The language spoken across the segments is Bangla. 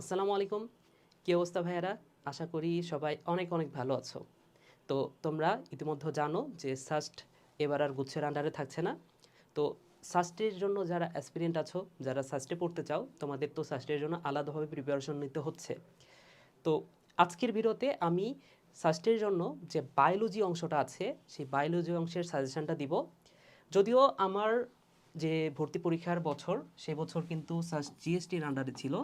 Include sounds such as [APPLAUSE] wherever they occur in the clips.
আসসালামু আলাইকুম। কী অবস্থা ভাইয়ারা? আশা করি সবাই অনেক অনেক ভালো আছো। তো তোমরা ইতিমধ্যে জানো যে সাস্ট এবার আর গুচ্ছের আন্ডারে থাকছে না। তো সাস্টের জন্য যারা অ্যাসপিরিয়েন্ট আছো, যারা সাস্টে পড়তে চাও, তোমাদের তো সাস্টের জন্য আলাদাভাবে প্রিপারেশন নিতে হচ্ছে। তো আজকের ভিডিওতে আমি সাস্টের জন্য যে বায়োলজি অংশটা আছে, সেই বায়োলজি অংশের সাজেশনটা দিব। যদিও আমার যে ভর্তি পরীক্ষার বছর, সেই বছর কিন্তু সাস্ট জিএসটির আন্ডারে ছিল।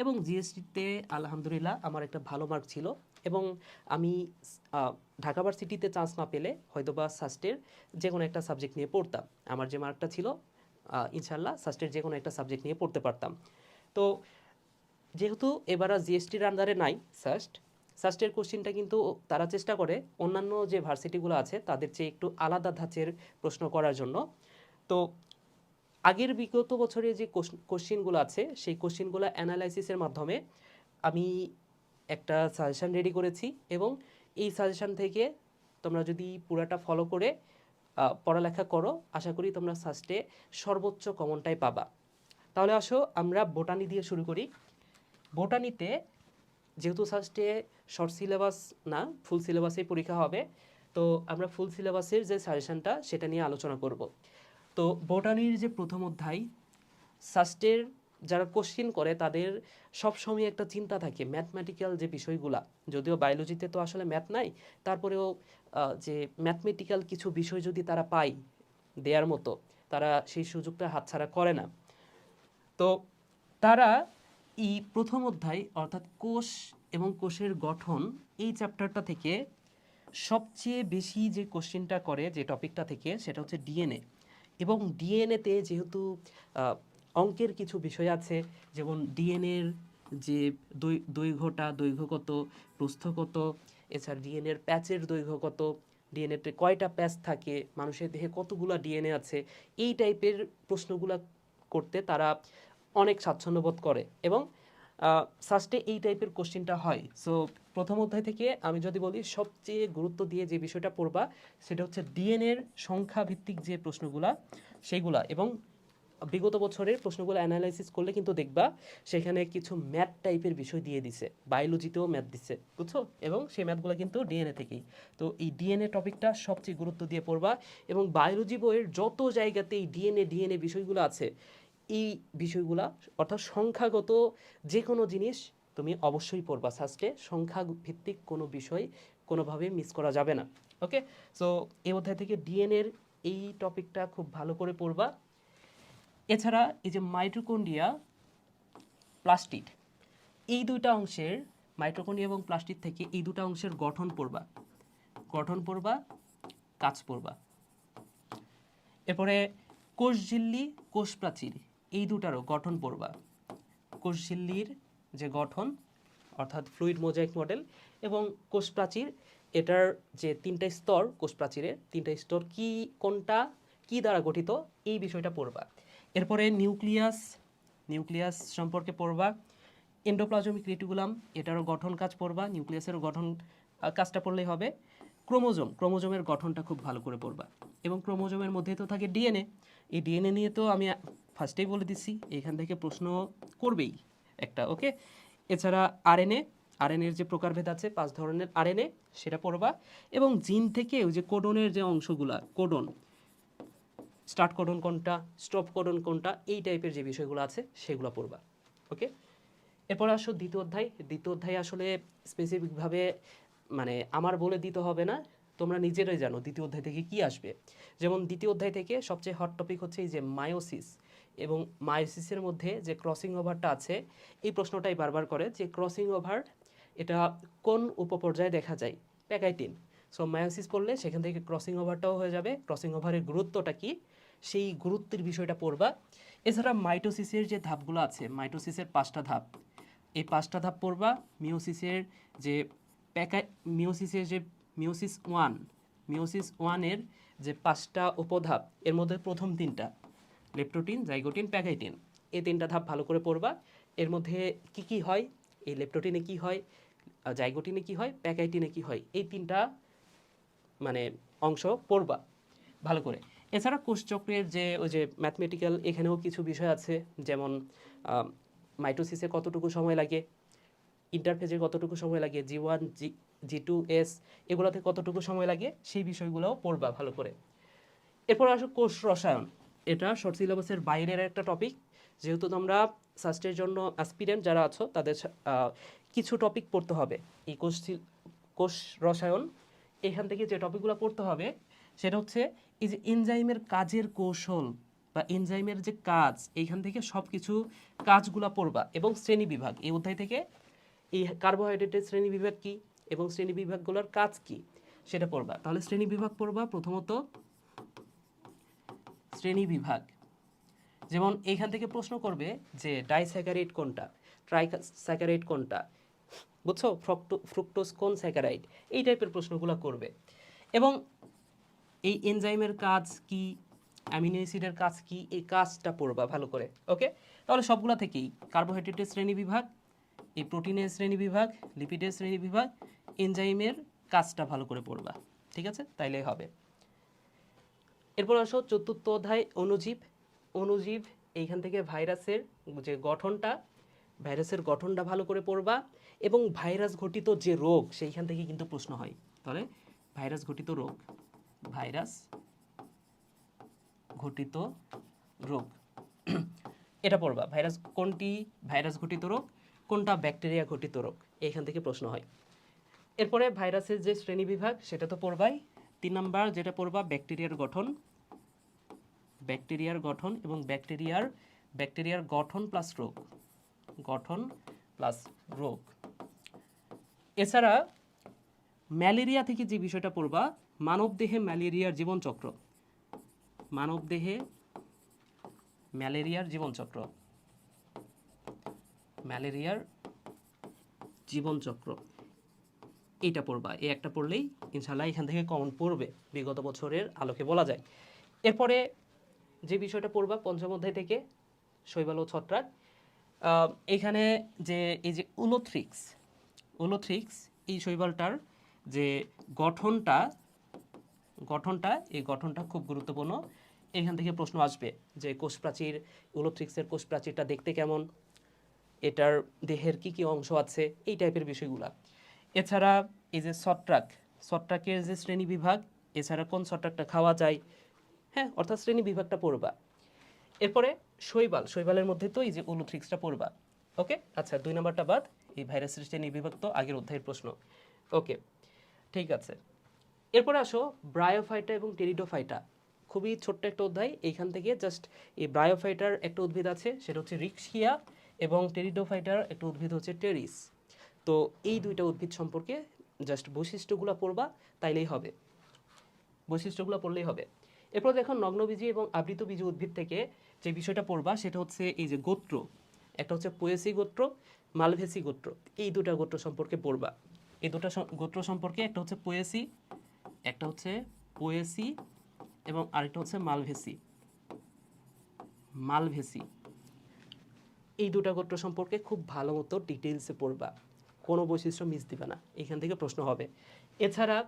এবং জিএসটিতে আলহামদুলিল্লাহ, আমার একটা ভালো মার্ক ছিল এবং আমি ঢাকা ভার্সিটিতে চান্স না পেলে হয়তোবা সাস্টের যে কোনো একটা সাবজেক্ট নিয়ে পড়তাম। আমার যে মার্কটা ছিল ইনশাল্লাহ সাস্টের যে কোনো একটা সাবজেক্ট নিয়ে পড়তে পারতাম। তো যেহেতু এবার জিএসটির আন্ডারে নাই সাস্ট সাস্টের কোশ্চিনটা কিন্তু তারা চেষ্টা করে অন্যান্য যে ভার্সিটিগুলো আছে তাদের চেয়ে একটু আলাদা ধাঁচের প্রশ্ন করার জন্য। তো আগের বিগত বছরে যে কোশ্চিনগুলো আছে, সেই কোশ্চিনগুলো অ্যানালাইসিসের মাধ্যমে আমি একটা সাজেশন রেডি করেছি এবং এই সাজেশন থেকে তোমরা যদি পুরাটা ফলো করে পড়ালেখা করো, আশা করি তোমরা সাস্টে সর্বোচ্চ কমনটাই পাবা। তাহলে আসো আমরা বোটানি দিয়ে শুরু করি। বোটানিতে যেহেতু সাস্টে শর্ট সিলেবাস না ফুল সিলেবাসেই পরীক্ষা হবে, তো আমরা ফুল সিলেবাসের যে সাজেশনটা সেটা নিয়ে আলোচনা করব। তো বোটানির যে প্রথম অধ্যায়, সাস্টের যারা কোশ্চিন করে, তাদের সবসময় একটা চিন্তা থাকে ম্যাথমেটিক্যাল যে বিষয়গুলা। যদিও বায়োলজিতে তো আসলে ম্যাথ নাই, তারপরেও যে ম্যাথমেটিক্যাল কিছু বিষয় যদি তারা পায় দেওয়ার মতো, তারা সেই সুযোগটা হাতছাড়া করে না। তো তারা এই প্রথম অধ্যায়, অর্থাৎ কোষ এবং কোষের গঠন, এই চ্যাপ্টারটা থেকে সবচেয়ে বেশি যে কোশ্চেনটা করে, যে টপিকটা থেকে, সেটা হচ্ছে ডিএনএ এবং ডিএনএতে যেহেতু অঙ্কের কিছু বিষয় আছে, যেমন ডিএনএর যে দৈর্ঘ্যটা, দৈর্ঘ্য কত, প্রস্থ কত, এছাড়া ডিএনএর প্যাচের দৈর্ঘ্য কত ডিএনএতে কয়টা প্যাচ থাকে, মানুষের দেহে কতগুলা ডিএনএ আছে, এই টাইপের প্রশ্নগুলা করতে তারা অনেক স্বাচ্ছন্দ্য বোধ করে এবং সাস্টে এই টাইপের কোশ্চেনটা হয়। সো প্রথম অধ্যায় থেকে আমি যদি বলি, সবচেয়ে গুরুত্ব দিয়ে যে বিষয়টা পড়বা, সেটা হচ্ছে ডিএনএর সংখ্যা ভিত্তিক যে প্রশ্নগুলা, সেইগুলা এবং বিগত বছরের প্রশ্নগুলো অ্যানালাইসিস করলে কিন্তু দেখবা, সেখানে কিছু ম্যাথ টাইপের বিষয় দিয়ে দিছে বায়োলজিতেও ম্যাথ দিচ্ছে বুঝছ? এবং সেই ম্যাথগুলো কিন্তু ডিএনএ থেকেই। তো এই ডিএনএ টপিকটা সবচেয়ে গুরুত্ব দিয়ে পড়বা এবং বায়োলজি বইয়ের যত জায়গাতে এই ডিএনএ ডিএনএ বিষয়গুলো আছে, এই বিষয়গুলা অর্থাৎ সংখ্যাগত যে কোনো জিনিস তুমি অবশ্যই পড়বা। সাস্টে সংখ্যা ভিত্তিক কোনো বিষয় কোনোভাবে মিস করা যাবে না। ওকে সো এই অধ্যায় থেকে ডিএনএর এই টপিকটা খুব ভালো করে পড়বা। এছাড়া এই যে মাইটোকন্ড্রিয়া প্লাস্টিড এই দুইটা অংশের মাইটোকন্ড্রিয়া এবং প্লাস্টিড থেকে এই দুটা অংশের গঠন পড়বা। গঠন পড়বা, কাজ পড়বা। এরপরে কোষঝিল্লি কোষ প্রাচীর এই দুটারও গঠন পড়বা। কোষঝিল্লির যে গঠন, অর্থাৎ ফ্লুইড মোজাইক মডেল এবং কোষ প্রাচীর এটার যে তিনটা স্তর কোষ প্রাচীরের তিনটা স্তর কি, কোনটা, কি দ্বারা গঠিত, এই বিষয়টা পড়বা। এরপরে নিউক্লিয়াস নিউক্লিয়াস সম্পর্কে পড়বা। এন্ডোপ্লাজমিক রেটিকুলাম, এটারও গঠন কাজ পড়বা নিউক্লিয়াসের গঠন কাজটা পড়লেই হবে। ক্রোমোজোম, ক্রোমোজোমের গঠনটা খুব ভালো করে পড়বা। এবং ক্রোমোজোমের মধ্যে তো থাকে ডিএনএ। এই ডিএনএ নিয়ে তো আমি ফার্স্টেই বলে দিচ্ছি, এখান থেকে প্রশ্ন করবেই। একটা, ওকে? এছাড়া আরএনএ আরএনএর যে প্রকারভেদ আছে, পাঁচ ধরনের আরএনএ, সেটা পড়বা। এবং জিন থেকে ওই যে কোডনের যে অংশগুলা, কোডন, স্টার্ট কোডন কোনটা, স্টপ কোডন কোনটা, এই টাইপের যে বিষয়গুলো আছে, সেগুলো পড়বা, ওকে? এরপর আসো দ্বিতীয় অধ্যায়। দ্বিতীয় অধ্যায় আসলে স্পেসিফিকভাবে মানে আমার বলে দিতে হবে না, তোমরা নিজেরাই জানো দ্বিতীয় অধ্যায় থেকে কি আসবে। যেমন দ্বিতীয় অধ্যায় থেকে সবচেয়ে হট টপিক হচ্ছে এই যে মায়োসিস এবং মায়োসিসের মধ্যে যে ক্রসিং ওভারটা আছে, এই প্রশ্নটাই বারবার করে যে ক্রসিং ওভার এটা কোন উপপর্যায়ে দেখা যায়? প্যাকাইটিন। সো মায়োসিস পড়লে সেখান থেকে ক্রসিং ওভারটাও হয়ে যাবে। ক্রসিং ওভারের গুরুত্বটা কি? সেই গুরুত্বের বিষয়টা পড়বা। এছাড়া মাইটোসিসের যে ধাপগুলো আছে, মাইটোসিসের পাঁচটা ধাপ। এই পাঁচটা ধাপ পড়বা মিওসিসের যে প্যাকা মিওসিসের যে মিওসিস ওয়ান মিওসিস ওয়ানের যে পাঁচটা উপধাপ, এর মধ্যে প্রথম তিনটা। লেপটোটিন, জাইগোটিন প্যাকাইটিন এই তিনটা ধাপ ভালো করে পড়বা। এর মধ্যে কি কি হয়? এই লেপটোটিনে কি হয়? জাইগোটিনে কি হয়? প্যাকাইটিনে কি হয়? এই তিনটা মানে অংশ পড়বা ভালো করে। এছাড়া কোষচক্রের যে ওই যে ম্যাথমেটিক্যাল এখানেও কিছু বিষয় আছে, যেমন মাইটোসিসে কতটুকু সময় লাগে ইন্টারফেজে কতটুকু সময় লাগে G one G G two S এগুলোতে কতটুকু সময় লাগে, সেই বিষয়গুলোও পড়বা ভালো করে। এরপর আসো কোষ রসায়ন। এটা শর্ট সিলেবাসের বাইরের একটা টপিক যেহেতু তোমরা সাস্টের জন্য অ্যাসপিরেন্ট যারা আছো, তাদের কিছু টপিক পড়তে হবে। এই কোষ কোষ রসায়ন, এখান থেকে যে টপিকগুলো পড়তে হবে, সেটা হচ্ছে এই যে এনজাইমের কাজের কৌশল বা এনজাইমের যে কাজ, এইখান থেকে সব কিছু কাজগুলো পড়বা এবং শ্রেণি বিভাগ। এই অধ্যায় থেকে এই কার্বোহাইড্রেটের শ্রেণি বিভাগ কী এবং শ্রেণি বিভাগগুলোর কাজ কী, সেটা পড়বা। তাহলে শ্রেণি বিভাগ পড়বা প্রথমত শ্রেণি বিভাগ। যেমন এইখান থেকে প্রশ্ন করবে যে ডাইস্যাকারাইড কোনটা? ট্রাইস্যাকারাইড কোনটা? বুঝছ? ফ্রক্টো ফ্রুক্টোজ কোন স্যাকারাইড? এই টাইপের প্রশ্নগুলো করবে। এবং এই এনজাইমের কাজ কি? অ্যামিনো অ্যাসিডের কাজ কি? এই কাজটা পড়বা ভালো করে, ওকে? তাহলে সবগুলা থেকেই কার্বোহাইড্রেটের শ্রেণি বিভাগ, এই প্রোটিনের শ্রেণি বিভাগ, লিপিডের শ্রেণি বিভাগ, এনজাইমের কাজটা ভালো করে পড়বা। ঠিক আছে? তাইলেই হবে। এরপর আসো চতুর্থ অধ্যায় অণুজীব অণুজীব এইখান থেকে ভাইরাসের যে গঠনটা, ভাইরাসের গঠনটা ভালো করে পড়বা এবং ভাইরাস ঘটিত যে রোগ, সেইখান থেকে কিন্তু প্রশ্ন হয়। তাহলে ভাইরাস ঘটিত রোগ, ভাইরাস ঘটিত রোগ। [CLEARS THROAT] এটা পড়বা, ভাইরাস কোনটি? ভাইরাস ঘটিত রোগ, কোনটা ব্যাকটেরিয়া ঘটিত রোগ, এইখান থেকে প্রশ্ন হয়। এরপরে ভাইরাসের যে শ্রেণীবিভাগ সেটা তো পড়বাই। তিন নাম্বার যেটা পড়বা, ব্যাকটেরিয়ার গঠন। ব্যাকটেরিয়ার গঠন এবং ব্যাকটেরিয়ার ব্যাকটেরিয়ার গঠন প্লাস রোগ। গঠন প্লাস রোগ। এছাড়া ম্যালেরিয়া থেকে যে বিষয়টা পড়বা মানবদেহে ম্যালেরিয়ার জীবনচক্র। মানবদেহে ম্যালেরিয়ার জীবনচক্র। ম্যালেরিয়ার জীবনচক্র। এইটা পড়বা এই একটা পড়লেই ইনশাল্লাহ এখান থেকে কমন পড়বে, বিগত বছরের আলোকে বলা যায়। এরপরে যে বিষয়টা পড়বা, পঞ্চম অধ্যায় থেকে শৈবাল ও ছত্রাক এখানে যে, এই যে উলোথ্রিক্স উলোথ্রিক্স, এই শৈবালটার যে গঠনটা গঠনটা, এই গঠনটা খুব গুরুত্বপূর্ণ। এখান থেকে প্রশ্ন আসবে যে কোষ প্রাচীর উলোথ্রিক্সের কোষ প্রাচীরটা দেখতে কেমন? এটার দেহের কি কি অংশ আছে? এই টাইপের বিষয়গুলা। এছাড়া এই যে ছত্রাক ছত্রাকের যে শ্রেণি বিভাগ, এছাড়া কোন ছত্রাকটা খাওয়া যায়? হ্যাঁ অর্থাৎ শ্রেণি বিভাগটা পড়বা। এরপরে শৈবাল, শৈবালের মধ্যে তো এই যে উলুথ্রিক্সটা পড়বা। ওকে আচ্ছা দুই নম্বরটা বাদ, এই ভাইরাসের শ্রেণি বিভাগ তো আগের অধ্যায়ের প্রশ্ন। ওকে ঠিক আছে। এরপরে আসো ব্রায়োফাইটা এবং টেরিডোফাইটা খুবই ছোট্ট একটা অধ্যায়, এইখান থেকে জাস্ট এই ব্রায়োফাইটার একটা উদ্ভিদ আছে, সেটা হচ্ছে রিক্সিয়া এবং টেরিডোফাইটার একটা উদ্ভিদ হচ্ছে টেরিস তো এই দুইটা উদ্ভিদ সম্পর্কে জাস্ট বৈশিষ্ট্যগুলো পড়বা, তাইলেই হবে। বৈশিষ্ট্যগুলো পড়লেই হবে। এরপর দেখো নগ্নবীজি এবং আবৃতবীজি উদ্ভিদ থেকে যে বিষয়টা পড়বা, সেটা হচ্ছে এই যে গোত্র। একটা হচ্ছে পোয়েসি গোত্র, মালভেসি গোত্র। এই দুটা গোত্র সম্পর্কে পড়বা। এই দুটো গোত্র সম্পর্কে একটা হচ্ছে পোয়েসি, একটা হচ্ছে পোয়েসি এবং আরেকটা হচ্ছে মালভেসি। মালভেসি। এই দুটা গোত্র সম্পর্কে খুব ভালো মতো ডিটেলসে পড়বা। কোনো বৈশিষ্ট্য মিস দিবে না। এখান থেকে প্রশ্ন হবে। এছাড়া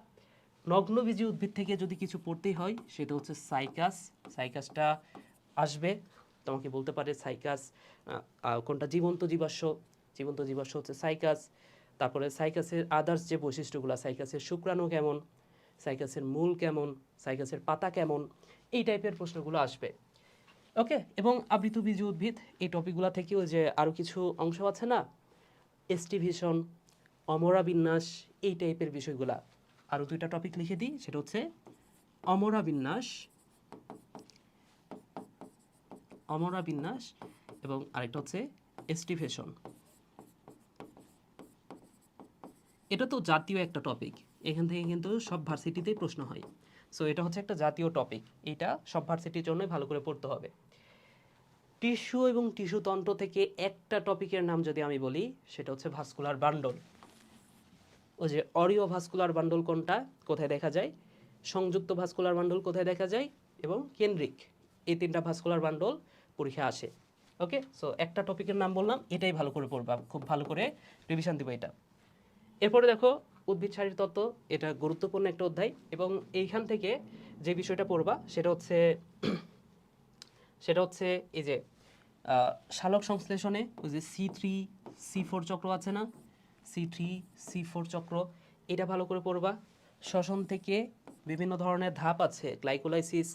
নগ্নবীজি উদ্ভিদ থেকে যদি কিছু পড়তেই হয়, সেটা হচ্ছে সাইকাস। সাইকাসটা আসবে, তোমাকে বলতে পারে সাইকাস কোনটা? জীবন্ত জীবাশ্ম। জীবন্ত জীবাশ্ম হচ্ছে সাইকাস। তারপরে সাইকাসের আদার্স যে বৈশিষ্ট্যগুলো, সাইকাসের শুক্রাণু কেমন? সাইকাসের মূল কেমন? সাইকাসের পাতা কেমন? এই টাইপের প্রশ্নগুলো আসবে। ওকে এবং আবৃতবীজ উদ্ভিদ, এই টপিকগুলো থেকেও যে আরও কিছু অংশ আছে না? এস্টিভিশন অমরা বিন্যাস, এই টাইপের বিষয়গুলা। আরও দুইটা টপিক লিখে দিই, সেটা হচ্ছে অমরা বিন্যাস অমরা বিন্যাস এবং আরেকটা হচ্ছে এস্টিভেশন। এটা তো জাতীয় একটা টপিক এখান থেকে কিন্তু সব ভার্সিটিতেই প্রশ্ন হয়। সো এটা হচ্ছে একটা জাতীয় টপিক এটা সব ভার্সিটির জন্যই ভালো করে পড়তে হবে। টিস্যু এবং টিস্যু তন্ত্র থেকে একটা টপিকের নাম যদি আমি বলি, সেটা হচ্ছে ভাস্কুলার বান্ডল। ওই যে অরিও ভাস্কুলার বান্ডল কোনটা? কোথায় দেখা যায়? সংযুক্ত ভাস্কুলার বান্ডল কোথায় দেখা যায়? এবং কেন্দ্রিক। এই তিনটা ভাস্কুলার বান্ডল পরীক্ষা আসে। ওকে? সো একটা টপিকের নাম বললাম, এটাই ভালো করে পড়বা। খুব ভালো করে রিভিশন দিব এটা। এরপরে দেখো, উদ্ভিদ শারীর তত্ত্ব, এটা গুরুত্বপূর্ণ একটা অধ্যায়। এবং এইখান থেকে যে বিষয়টা পড়বা, সেটা হচ্ছে সেটা হচ্ছে এই যে সালোক সংশ্লেষণে ওই যে সি থ্রি সি ফোর চক্র আছে না? সি থ্রি সি ফোর চক্র, এটা ভালো করে পড়বা। শ্বসন থেকে বিভিন্ন ধরনের ধাপ আছে গ্লাইকোলাইসিস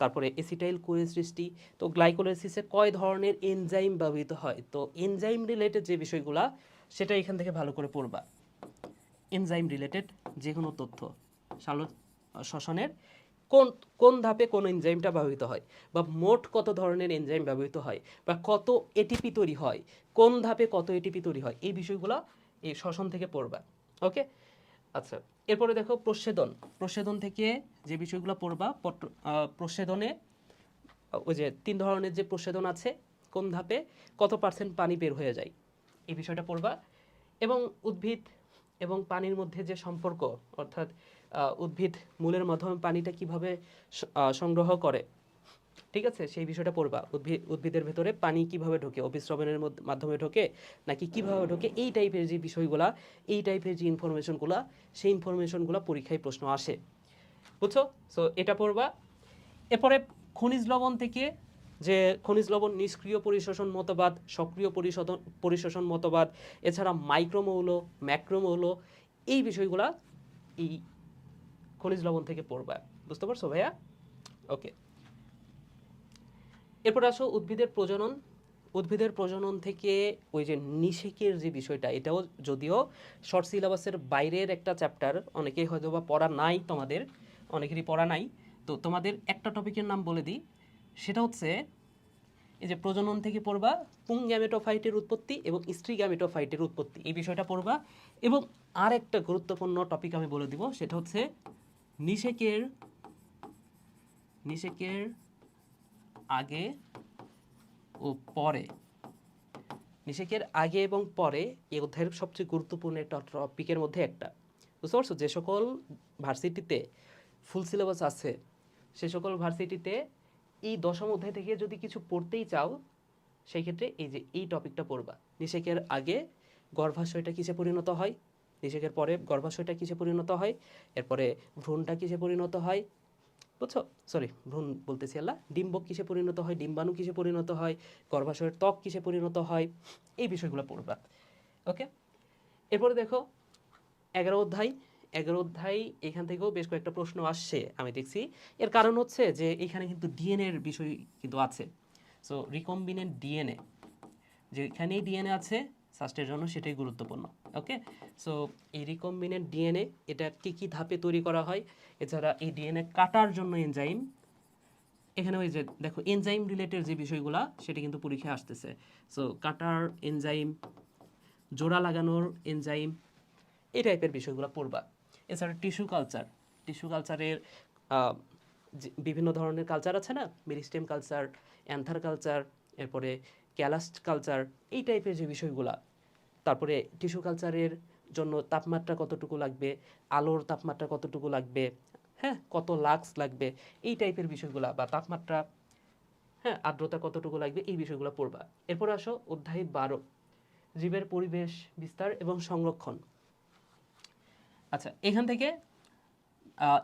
তারপরে এসিটাইল কোয়ে সৃষ্টি তো গ্লাইকোলাইসিসে কয় ধরনের এনজাইম ব্যবহৃত হয়? তো এনজাইম রিলেটেড যে বিষয়গুলা, সেটা এখান থেকে ভালো করে পড়বা। এনজাইম রিলেটেড যে কোনো তথ্য সালোক শ্বসনের। কোন কোন ধাপে কোন এনজাইমটা ব্যবহৃত হয়? বা মোট কত ধরনের এনজাইম ব্যবহৃত হয়? বা কত এটিপি তৈরি হয়? কোন ধাপে কত এটিপি তৈরি হয়? এই বিষয়গুলো এই শ্বসন থেকে পড়বা ওকে আচ্ছা এরপরে দেখো প্রসেদন প্রসেদন থেকে যে বিষয়গুলো পড়বা আহ, ওই যে তিন ধরনের যে প্রসেদন আছে কোন ধাপে কত পার্সেন্ট পানি বের হয়ে যায়? এই বিষয়টা পড়বা। এবং উদ্ভিদ এবং পানির মধ্যে যে সম্পর্ক অর্থাৎ উদ্ভিদ মূলের মাধ্যমে পানিটা কীভাবে সংগ্রহ করে। ঠিক আছে? সেই বিষয়টা পড়বা। উদ্ভিদ উদ্ভিদের ভেতরে পানি কীভাবে ঢোকে? অভিস্রবণের মধ্য- মাধ্যমে ঢোকে নাকি কীভাবে ঢোকে? এই টাইপের যে বিষয়গুলা, এই টাইপের যে ইনফরমেশনগুলা সেই ইনফরমেশনগুলো পরীক্ষায় প্রশ্ন আসে। বুঝছ? সো এটা পড়বা। এরপরে খনিজ লবণ থেকে যে খনিজ লবণ নিষ্ক্রিয় পরিশোষণ মতবাদ, সক্রিয় পরিশোধন, পরিশোষণ মতবাদ, এছাড়া মাইক্রোমৌল ম্যাক্রোমৌল এই বিষয়গুলা এই খনিজ লবণ থেকে পড়বা। বুঝতে পারছ ভাইয়া? ওকে এরপর আসো উদ্ভিদের প্রজনন। উদ্ভিদের প্রজনন থেকে ওই যে নিষেকের যে বিষয়টা, এটাও যদিও শর্ট সিলেবাসের বাইরের একটা চ্যাপ্টার অনেকেই হয়তো বা পড়া নাই তোমাদের, অনেকেরই পড়া নাই। তো তোমাদের একটা টপিকের নাম বলে দিই, সেটা হচ্ছে এই যে প্রজনন থেকে পড়বা পুং গ্যামেটোফাইটের উৎপত্তি এবং স্ত্রী গ্যামেটোফাইটের উৎপত্তি, এই বিষয়টা পড়বা। এবং আর একটা গুরুত্বপূর্ণ টপিক আমি বলে দিব, সেটা হচ্ছে নিষেকের নিষেকের আগে ও পরে। নিষেকের আগে এবং পরে এই অধ্যায়ের সবচেয়ে গুরুত্বপূর্ণ একটা টপিকের মধ্যে একটা। বুঝতে পারছ? যে সকল ভার্সিটিতে ফুল সিলেবাস আছে, সে সকল ভার্সিটিতে এই দশম অধ্যায় থেকে যদি কিছু পড়তেই চাও, সেই ক্ষেত্রে এই যে এই টপিকটা পড়বা। নিষেকের আগে গর্ভাশয়টা কিসে পরিণত হয়? নিষেকের পরে গর্ভাশয়টা কিসে পরিণত হয়? এরপরে ভ্রূণটা কিসে পরিণত হয়? বুঝছ? সরি ভ্রূণ বলতেছি, আল্লাহ। ডিম্বক কিসে পরিণত হয়? ডিম্বাণু কিসে পরিণত হয়? গর্ভাশয়ের ত্বক কিসে পরিণত হয়? এই বিষয়গুলো পড়বা ওকে এরপরে দেখো, এগারো অধ্যায়। এগারো অধ্যায়, এখান থেকেও বেশ কয়েকটা প্রশ্ন আসছে, আমি দেখছি। এর কারণ হচ্ছে যে, এখানে কিন্তু ডিএনএ এর বিষয় কিন্তু আছে। সো রিকম্বিনেন্ট ডিএনএ যেখানেই ডিএনএ আছে সাস্টের জন্য সেটাই গুরুত্বপূর্ণ ওকে সো এই রিকম্বিনেন্ট ডিএনএ এটা কি কি ধাপে তৈরি করা হয়? এছাড়া এই ডিএনএ কাটার জন্য এনজাইম এখানে ওই যে দেখো এনজাইম রিলেটেড যে বিষয়গুলা, সেটা কিন্তু পরীক্ষায় আসতেছে। সো কাটার এনজাইম জোড়া লাগানোর এনজাইম এই টাইপের বিষয়গুলো পড়বা। এছাড়া টিস্যু কালচার টিস্যু কালচারের বিভিন্ন ধরনের কালচার আছে না? মেরিস্টেম কালচার অ্যান্থার কালচার এরপরে ক্যালাস্ট কালচার এই টাইপের যে বিষয়গুলা তারপরে টিস্যু কালচারের জন্য তাপমাত্রা কতটুকু লাগবে, আলোর তাপমাত্রা কতটুকু লাগবে হ্যাঁ কত লাক্স লাগবে, এই টাইপের বিষয়গুলা বা তাপমাত্রা হ্যাঁ আর্দ্রতা কতটুকু লাগবে, এই বিষয়গুলো পড়বা। এরপর আসো অধ্যায় বারো, জীবের পরিবেশ বিস্তার এবং সংরক্ষণ। আচ্ছা এখান থেকে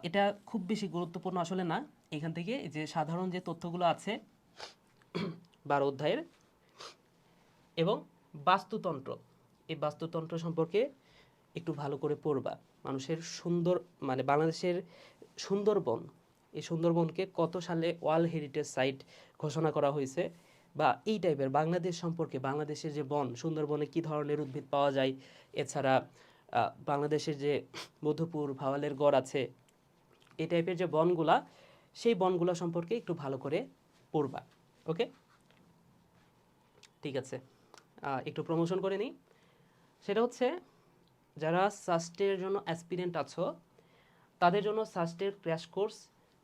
এটা খুব বেশি গুরুত্বপূর্ণ আসলে না। এখান থেকে যে সাধারণ যে তথ্যগুলো আছে, বারো অধ্যায়ের, এবং বাস্তুতন্ত্র। এই বাস্তুতন্ত্র সম্পর্কে একটু ভালো করে পড়বা। মানুষের সুন্দর মানে বাংলাদেশের সুন্দরবন, এই সুন্দরবনকে কত সালে ওয়ার্ল্ড হেরিটেজ সাইট ঘোষণা করা হয়েছে বা এই টাইপের বাংলাদেশ সম্পর্কে, বাংলাদেশের যে বন, সুন্দরবনে কি ধরনের উদ্ভিদ পাওয়া যায়, এছাড়া বাংলাদেশের যে মধুপুর, ভাওয়ালের গড় আছে, এই টাইপের যে বনগুলা, সেই বনগুলা সম্পর্কে একটু ভালো করে পড়বা, ওকে? ঠিক আছে। একটু প্রমোশন করে নিই। সেটা হচ্ছে, যারা সাস্টের জন্য অ্যাসপিরেন্ট আছো, তাদের জন্য সাস্টের ক্র্যাশ কোর্স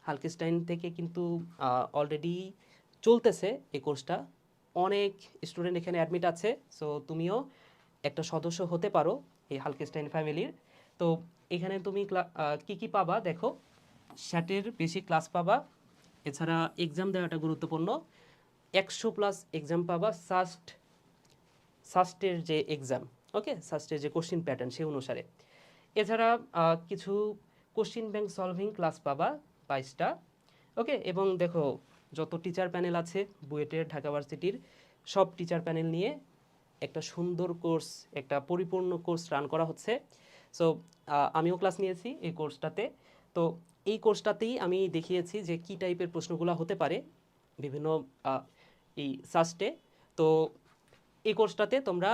হালকিস্টাইন থেকে কিন্তু অলরেডি চলতেছে এই কোর্সটা অনেক স্টুডেন্ট এখানে অ্যাডমিট আছে সো তুমিও একটা সদস্য হতে পারো এই হালকিস্টাইন ফ্যামিলির তো এখানে তুমি কি কি পাবা দেখো। শ্যাটের বেশি ক্লাস পাবা। এছাড়া এক্সাম দেওয়াটা গুরুত্বপূর্ণ। একশো প্লাস এক্সাম পাবা সাস্ট সাস্টের যে এক্সাম ওকে সাস্টের যে কোশ্চিন প্যাটার্ন সেই অনুসারে। এছাড়া কিছু কোশ্চিন ব্যাংক সলভিং ক্লাস পাবা, বাইশটা। ওকে, এবং দেখো, যত টিচার প্যানেল আছে বুয়েটের ঢাকা ভার্সিটির, সব টিচার প্যানেল নিয়ে একটা সুন্দর কোর্স একটা পরিপূর্ণ কোর্স রান করা হচ্ছে। সো আমিও ক্লাস নিয়েছি এই কোর্সটাতে তো, এই কোর্সটাতেই আমি দেখিয়েছি যে কী টাইপের প্রশ্নগুলো হতে পারে বিভিন্ন এই সাস্টে তো, এই কোর্সটাতে তোমরা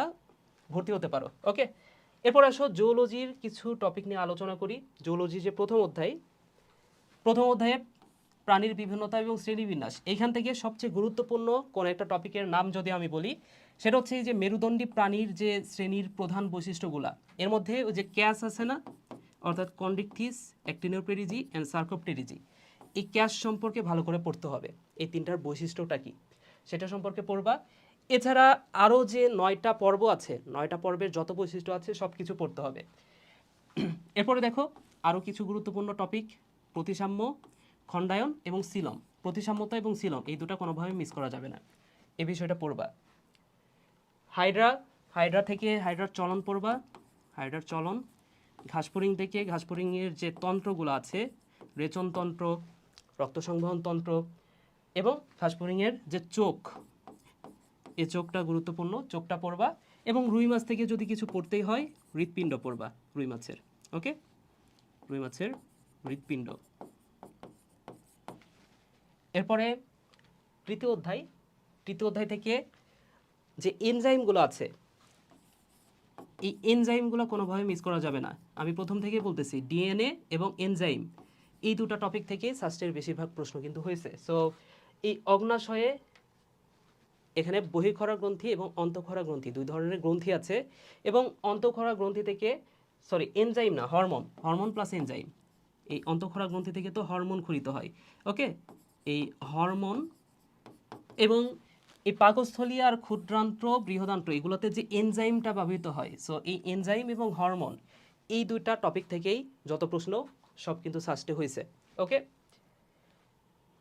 ভর্তি হতে পারো ওকে এরপর আসো জুওলজির কিছু টপিক নিয়ে আলোচনা করি। জুওলজি যে প্রথম অধ্যায়, প্রথম অধ্যায়ে প্রাণীর বিভিন্নতা এবং শ্রেণীবিন্যাস এইখান থেকে সবচেয়ে গুরুত্বপূর্ণ কোন একটা টপিকের নাম যদি আমি বলি, সেটা হচ্ছে যে মেরুদণ্ডী প্রাণীর যে শ্রেণির প্রধান বৈশিষ্ট্যগুলা, এর মধ্যে ওই যে ক্যাশ আছে না? অর্থাৎ কন্ডিকথিস অ্যাক্টিনোপেরিজি অ্যান্ড সার্কোপটেরিজি এই ক্যাশ সম্পর্কে ভালো করে পড়তে হবে। এই তিনটার বৈশিষ্ট্যটা কি? সেটা সম্পর্কে পড়বা। এছাড়া আরও যে নয়টা পর্ব আছে, নয়টা পর্বের যত বৈশিষ্ট্য আছে সব কিছু পড়তে হবে। এরপরে দেখো, আরও কিছু গুরুত্বপূর্ণ টপিক প্রতিসাম্য, খণ্ডায়ন এবং সিলম প্রতিসাম্যতা এবং সিলম এই দুটো কোনোভাবে মিস করা যাবে না। এ বিষয়টা পড়বা। হাইড্রা হাইড্রা থেকে হাইড্রার চলন পড়বা। হাইড্রার চলন ঘাসফড়িং থেকে ঘাসফড়িংয়ের যে তন্ত্রগুলো আছে, রেচনতন্ত্র রক্ত সংবহন তন্ত্র এবং ঘাসফড়িংয়ের যে চোখ এই চোখটা গুরুত্বপূর্ণ, চোখটা পড়বা এবং রুই মাছ থেকে যদি কিছু পড়তেই হয়, হৃৎপিণ্ড পড়বা রুই মাছের, ওকে? রুই মাছের হৃৎপিণ্ড। এরপরে তৃতীয় অধ্যায় তৃতীয় অধ্যায় থেকে যে এনজাইমগুলো আছে, এই এনজাইমগুলো কোনোভাবে মিস করা যাবে না। আমি প্রথম থেকেই বলতেছি ডিএনএ এবং এনজাইম এই দুটো টপিক থেকে সাস্টের বেশিরভাগ প্রশ্ন কিন্তু হয়েছে। সো এই অগ্নাশয়ে এখানে বহিঃক্ষরা গ্রন্থি এবং অন্তঃক্ষরা গ্রন্থি, দুই ধরনের গ্রন্থি আছে এবং অন্তঃক্ষরা গ্রন্থি থেকে সরি এনজাইম না হরমোন হরমোন প্লাস এনজাইম এই অন্তঃক্ষরা গ্রন্থি থেকে তো হরমোন খরিত হয় ওকে এই হরমোন এবং এই পাকস্থলী আর ক্ষুদ্রান্ত্র, বৃহদান্ত্র, এগুলোতে যে এনজাইমটা ব্যবহৃত হয় সো এই এনজাইম এবং হরমোন এই দুইটা টপিক থেকেই যত প্রশ্ন, সব কিন্তু সাস্টে হয়েছে ওকে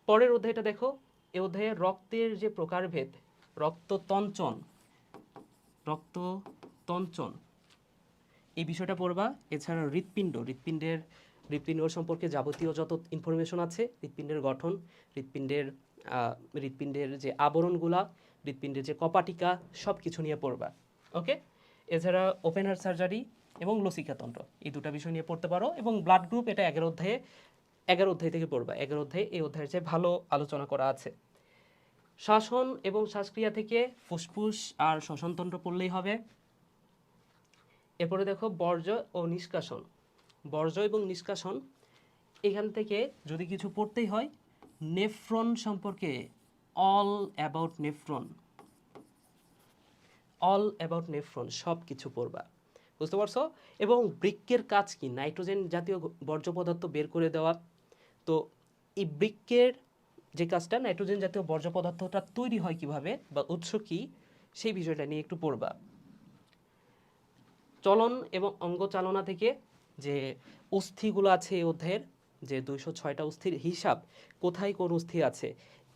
পরের অধ্যায়টা দেখো, এই অধ্যায়ে রক্তের যে প্রকারভেদ রক্ততঞ্চন রক্ততঞ্চন। এই বিষয়টা পড়বা। এছাড়া হৃৎপিণ্ড, হৃৎপিণ্ডের, হৃৎপিণ্ড সম্পর্কে যাবতীয় যত ইনফরমেশন আছে, হৃৎপিণ্ডের গঠন, হৃৎপিণ্ডের হৃৎপিণ্ডের যে আবরণগুলা, হৃৎপিণ্ডের যে কপাটিকা সব কিছু নিয়ে পড়বা। ওকে? এছাড়া ওপেন হার্ট সার্জারি এবং লসিকাতন্ত্র, এই দুটো বিষয় নিয়ে পড়তে পারো এবং ব্লাড গ্রুপ এটা এগারো অধ্যায়ে, এগারো অধ্যায় থেকে পড়বা। এগারো অধ্যায়ে এই অধ্যায়ের চেয়ে ভালো আলোচনা করা আছে। শাসন এবং শ্বাসক্রিয়া থেকে ফুসফুস আর শ্বসনতন্ত্র পড়লেই হবে। এরপরে দেখো বর্জ্য ও নিষ্কাশন। বর্জ্য এবং নিষ্কাশন, এখান থেকে যদি কিছু পড়তেই হয়, নেফ্রন সম্পর্কে all about nephron all about nephron সব কিছু পড়বা। বুঝতে পারছ? এবং বৃক্কের কাজ কি? নাইট্রোজেন জাতীয় বর্জ্য পদার্থ বের করে দেওয়া। তো এই বৃক্কের যে কাজটা নাইট্রোজেন জাতীয় বর্জ্য পদার্থটা তৈরি হয় কীভাবে বা উৎস কি, সেই বিষয়টা নিয়ে একটু পড়বা। চলন এবং অঙ্গ চালনা থেকে যে অস্থিগুলো আছে এই অধ্যায়ের, যে দুইশো ছয়টা অস্থির হিসাব, কোথায় কোন অস্থি আছে,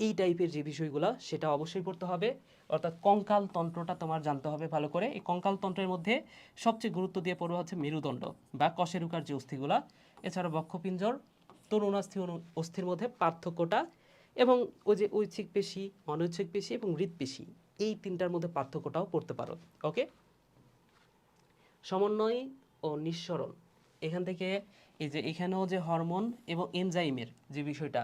এই টাইপের যে বিষয়গুলো, সেটা অবশ্যই পড়তে হবে। অর্থাৎ কঙ্কাল তন্ত্রটা তোমার জানতে হবে ভালো করে। এই কঙ্কাল তন্ত্রের মধ্যে সবচেয়ে গুরুত্ব দিয়ে পড়বে হচ্ছে মেরুদণ্ড বা কশেরুকার যে অস্থিগুলা। এছাড়া বক্ষপিঞ্জর, তরুণাস্থি অস্থির মধ্যে পার্থক্যটা এবং ওই যে ঐচ্ছিক পেশি, অনৈচ্ছিক পেশি এবং হৃৎপেশি এই তিনটার মধ্যে পার্থক্যটাও পড়তে পারো ওকে সমন্বয় ও নিঃসরণ। এখান থেকে এই যে এখানেও যে হরমোন এবং এনজাইমের যে বিষয়টা,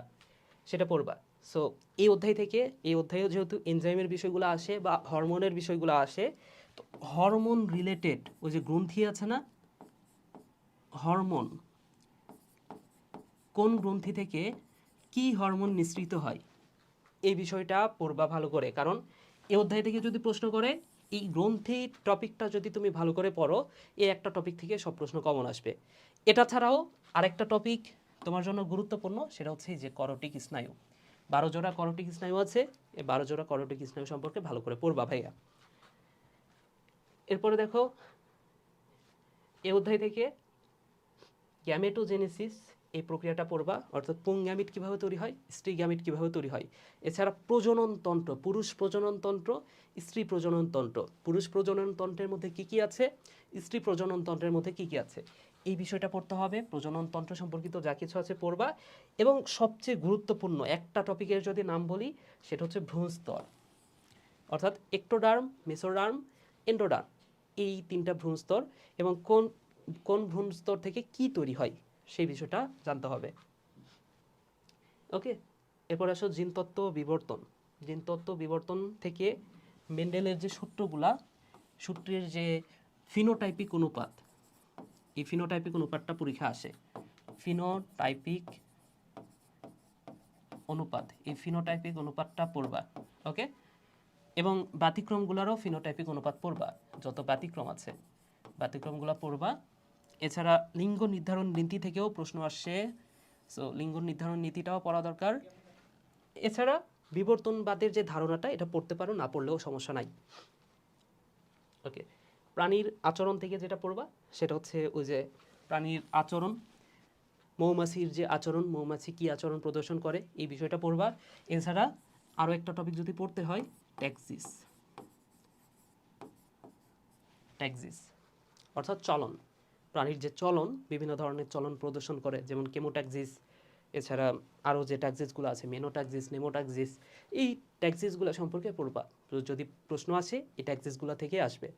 সেটা পড়বা। সো এই অধ্যায় থেকে, এই অধ্যায়েও যেহেতু এনজাইমের বিষয়গুলো আসে বা হরমোনের বিষয়গুলো আসে, তো হরমোন রিলেটেড ওই যে গ্রন্থি আছে না? হরমোন। কোন গ্রন্থি থেকে কি হরমোন নিঃসৃত হয়? এই বিষয়টা পড়বা ভালো করে। কারণ এই অধ্যায় থেকে যদি প্রশ্ন করে, এই গ্রন্থি টপিকটা যদি তুমি ভালো করে পড়ো এই একটা টপিক থেকে সব প্রশ্ন কমন আসবে। এটা ছাড়াও আরেকটা টপিক তোমার জন্য গুরুত্বপূর্ণ, সেটা হচ্ছে যে করটিক স্নায়ু। বারো জোড়া করটিক স্নায়ু আছে এই বারো জোড়া করটিক স্নায়ু সম্পর্কে ভালো করে পড়বা ভাইয়া। এরপরে দেখো, এ অধ্যায় থেকে গ্যামেটোজেনেসিস এই প্রক্রিয়াটা পড়বা, অর্থাৎ পুং গ্যামিট কীভাবে তৈরি হয় স্ত্রী গ্যামিট কীভাবে তৈরি হয়। এছাড়া প্রজনন তন্ত্র, পুরুষ প্রজনন তন্ত্র, স্ত্রী প্রজনন তন্ত্র। পুরুষ প্রজনন তন্ত্রের মধ্যে কি কি আছে, স্ত্রী প্রজনন তন্ত্রের মধ্যে কি কি আছে? এই বিষয়টা পড়তে হবে, প্রজনন তন্ত্র সম্পর্কিত যা কিছু আছে পড়বা। এবং সবচেয়ে গুরুত্বপূর্ণ একটা টপিকের যদি নাম বলি, সেটা হচ্ছে ভ্রূণস্তর। অর্থাৎ একটোডার্ম মেসোডার্ম এন্ডোডার্ম এই তিনটা ভ্রূণস্তর। এবং কোন কোন ভ্রূণস্তর থেকে কি তৈরি হয় সেই বিষয়টা জানতে হবে। ওকে এরপর আসো জিনতত্ত্ব বিবর্তন। জিনতত্ত্ব বিবর্তন থেকে মেন্ডেলের যে সূত্রগুলা, সূত্রের যে ফিনোটাইপিক অনুপাত, এই ফিনোটাইপিক অনুপাতটা পরীক্ষা আসে। ফিনোটাইপিক অনুপাত, এই ফিনোটাইপিক অনুপাতটা পড়বা ওকে এবং ব্যতিক্রমগুলোরও ফিনোটাইপিক অনুপাত পড়বা, যত ব্যতিক্রম আছে। ব্যতিক্রমগুলো পড়বা এছাড়া লিঙ্গ নির্ধারণ নীতি থেকেও প্রশ্ন আসছে। সো লিঙ্গ নির্ধারণ নীতিটাও পড়া দরকার। এছাড়া বিবর্তনবাদের যে ধারণাটা, এটা পড়তে পারো, না পড়লেও সমস্যা নাই। ওকে প্রাণীর আচরণ থেকে যেটা পড়বা, সেটা হচ্ছে ওই যে প্রাণীর আচরণ। মৌমাছির যে আচরণ, মৌমাছি কি আচরণ প্রদর্শন করে, এই বিষয়টা পড়বা। এছাড়া আরও একটা টপিক যদি পড়তে হয়, ট্যাক্সিস। ট্যাক্সিস। অর্থাৎ চলন। প্রাণীর যে চলন, বিভিন্ন ধরনের চলন প্রদর্শন করে, যেমন কেমোট্যাক্সিস এছাড়া আরও যে ট্যাক্সিসগুলো আছে মেনোট্যাক্সিস নেমোট্যাক্সিস এই ট্যাক্সিসগুলো সম্পর্কে পড়বা তো যদি প্রশ্ন আসে, এই ট্যাক্সিসগুলো থেকে আসবে।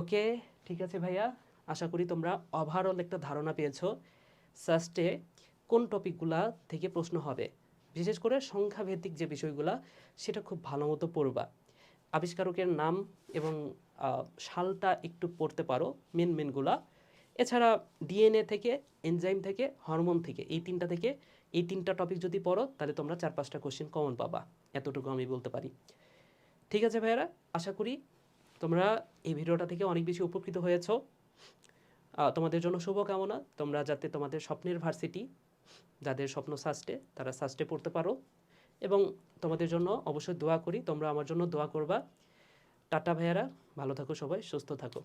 ওকে, ঠিক আছে ভাইয়া, আশা করি তোমরা ওভারঅল একটা ধারণা পেয়েছ। সাস্টে কোন টপিকগুলা থেকে প্রশ্ন হবে? বিশেষ করে সংখ্যাভিত্তিক যে বিষয়গুলা, সেটা খুব ভালো মতো পড়বা। আবিষ্কারকের নাম এবং সালটা একটু পড়তে পারো মেন মেনগুলা এছাড়া ডিএনএ থেকে এনজাইম থেকে হরমোন থেকে, এই তিনটা থেকে, এই তিনটা টপিক যদি পড়ো, তাহলে তোমরা চার পাঁচটা কোশ্চেন কমন পাবা। এতটুকু আমি বলতে পারি। ঠিক আছে ভাইয়ারা, আশা করি তোমরা এই ভিডিওটা থেকে অনেক বেশি উপকৃত হয়েছো। তোমাদের জন্য শুভকামনা। তোমরা যাতে তোমাদের স্বপ্নের ভার্সিটি যাদের স্বপ্ন সাস্টে তারা সাস্টে পড়তে পারো। এবং তোমাদের জন্য অবশ্যই দোয়া করি, তোমরা আমার জন্য দোয়া করবা। টাটা ভাইয়ারা, ভালো থাকো সবাই, সুস্থ থাকো।